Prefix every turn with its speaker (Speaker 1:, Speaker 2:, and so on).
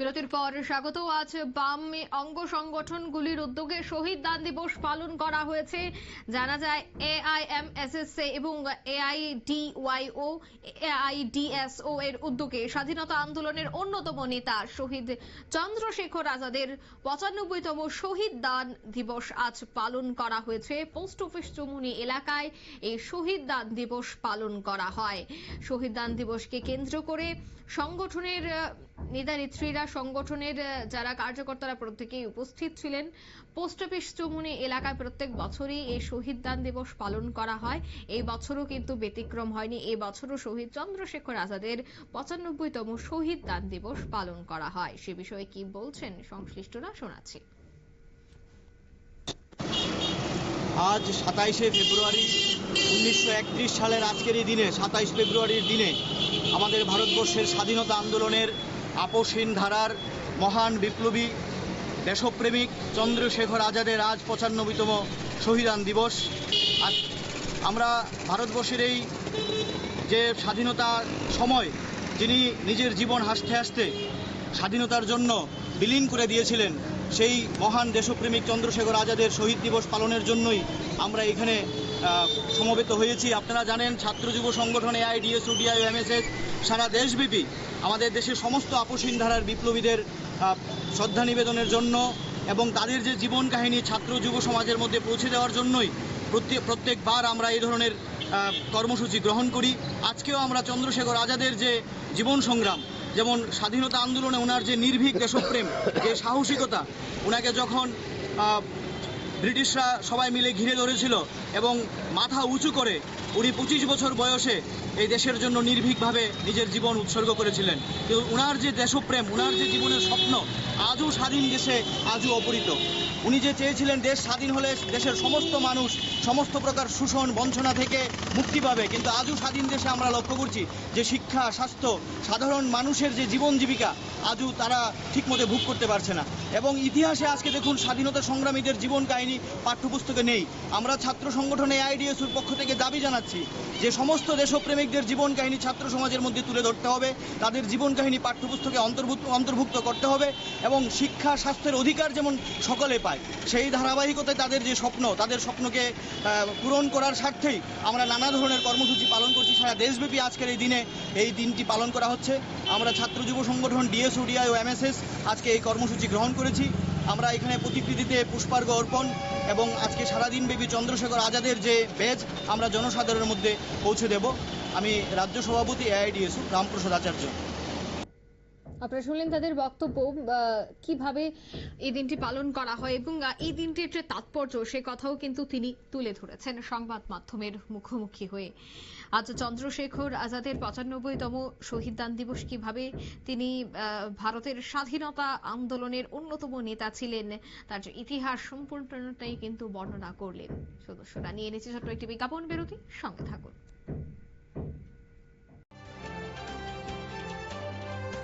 Speaker 1: বিরতির পর স্বাগত। আজ বাম অঙ্গ সংগঠনগুলির উদ্যোগে শহীদ দান দিবস পালন করা হয়েছে। জানা যায় এআইএমএসএসএ এবং এআইডিওয়াইও এআইডিএসও এর উদ্যোগে স্বাধীনতা আন্দোলনের অন্যতম নেতা শহীদ চন্দ্রশেখর আজাদের পঁচানব্বইতম শহীদ দান দিবস আজ পালন করা হয়েছে। পোস্ট অফিস চুমুনি এলাকায় এই শহীদ দান দিবস পালন করা হয়। শহীদ দান দিবসকে কেন্দ্র করে সংগঠনের নেতা নেত্রীরা সংগঠনের যারা কার্যকর্তারা প্রত্যেকেই উপস্থিত ছিলেন। পোস্ট অফিস চুমুনি এলাকায় প্রত্যেক বছরই এই শহীদ দান দিবস পালন করা হয়। এই বছরও কিন্তু ব্যতিক্রম হয়নি। এই বছরও শহীদ চন্দ্রশেখর আজাদের পঁচানব্বইতম শহীদ দান দিবস পালন করা হয়। সে বিষয়ে কি বলছেন সংশ্লিষ্টরা শোনাচ্ছি।
Speaker 2: আজ সাতাইশে ফেব্রুয়ারি উনিশশো একত্রিশ সালের আজকের এই দিনে, সাতাইশ ফেব্রুয়ারির দিনে আমাদের ভারতবর্ষের স্বাধীনতা আন্দোলনের আপসহীন ধারার মহান বিপ্লবী দেশপ্রেমিক চন্দ্রশেখর আজাদের আজ পঁচানব্বইতম শহীদান দিবস। আজ আমরা ভারতবর্ষের এই যে স্বাধীনতা সময়, যিনি নিজের জীবন হাসতে হাসতে স্বাধীনতার জন্য বিলীন করে দিয়েছিলেন সেই মহান দেশপ্রেমিক চন্দ্রশেখর আজাদের শহীদ দিবস পালনের জন্যই আমরা এখানে সমবেত হয়েছি। আপনারা জানেন, ছাত্র যুব সংগঠন এআইডিএস ওডিআই এমএসএস সারা দেশব্যাপী আমাদের দেশের সমস্ত আপসীন ধারার বিপ্লবীদের শ্রদ্ধা নিবেদনের জন্য এবং তাদের যে জীবন কাহিনী ছাত্র যুব সমাজের মধ্যে পৌঁছে দেওয়ার জন্যই প্রত্যেক প্রত্যেকবার আমরা এই ধরনের কর্মসূচি গ্রহণ করি। আজকেও আমরা চন্দ্রশেখর আজাদের যে জীবন সংগ্রাম যেমন স্বাধীনতা আন্দোলনে ওনার যে নির্ভীক দেশপ্রেম যে সাহসিকতা, ওনাকে যখন ব্রিটিশরা সবাই মিলে ঘিরে ধরেছিল এবং মাথা উঁচু করে উনি পঁচিশ বছর বয়সে এই দেশের জন্য নির্ভীকভাবে নিজের জীবন উৎসর্গ করেছিলেন। কিন্তু ওনার যে দেশপ্রেম ওনার যে জীবনের স্বপ্ন, আজও স্বাধীন দেশে আজও অপরিত। উনি যে চেয়েছিলেন দেশ স্বাধীন হলে দেশের সমস্ত মানুষ সমস্ত প্রকার শোষণ, বঞ্চনা থেকে মুক্তি পাবে, কিন্তু আজও স্বাধীন দেশে আমরা লক্ষ্য করছি যে শিক্ষা, স্বাস্থ্য, সাধারণ মানুষের যে জীবন জীবিকা, আজও তারা ঠিকমতো ভোগ করতে পারছে না। এবং ইতিহাসে আজকে দেখুন স্বাধীনতা সংগ্রামীদের জীবন কাহিনী পাঠ্যপুস্তকে নেই। আমরা ছাত্র সংগঠনে আইডিএসুর পক্ষ থেকে দাবি জানাচ্ছি যে সমস্ত দেশপ্রেমিকদের জীবন কাহিনী ছাত্র সমাজের মধ্যে তুলে ধরতে হবে। তাদের জীবন কাহিনী পাঠ্যপুস্তকে অন্তর্ভুক্ত অন্তর্ভুক্ত করতে হবে এবং শিক্ষা, স্বাস্থ্যের অধিকার যেমন সকলে পায়, সেই ধারাবাহিকতায় তাদের যে স্বপ্ন, তাদের স্বপ্নকে পূরণ করার স্বার্থেই আমরা নানা ধরনের কর্মসূচি পালন করছি। সারা দেশব্যাপী আজকের এই দিনে এই দিনটি পালন করা হচ্ছে। আমরা ছাত্র যুব সংগঠন ডিএসওডিআই ও এমএসএস আজকে এই কর্মসূচি গ্রহণ করেছি। আমরা এখানে প্রতিকৃতিতে পুষ্পার্ঘ অর্পণ এবং আজকে সারাদিনব্যাপী চন্দ্রশেখর আজাদের যে বেজ, আমরা জনসাধারণের মধ্যে পৌঁছে দেব। আমি রাজ্য সভাপতি এআইডিএসু রামপ্রসাদ আচার্য
Speaker 1: আপনারা শুনলেন তাদের বক্তব্য কীভাবে এই দিনটি পালন করা হয় এবং এই দিনটির যে তাৎপর্য, সে কথাও কিন্তু তিনি তুলে ধরেছেন সংবাদ মাধ্যমের মুখোমুখি হয়ে। আজ চন্দ্রশেখর আজাদের পঁচানব্বইতম শহীদ দান দিবস কীভাবে তিনি ভারতের স্বাধীনতা আন্দোলনের অন্যতম নেতা ছিলেন, তার যে ইতিহাস সম্পূর্ণটাই কিন্তু বর্ণনা করলেন। সদস্যরা নিয়ে নিচ্ছে ছোট্ট একটি বিজ্ঞাপন, বিরতি, সঙ্গে থাকুন।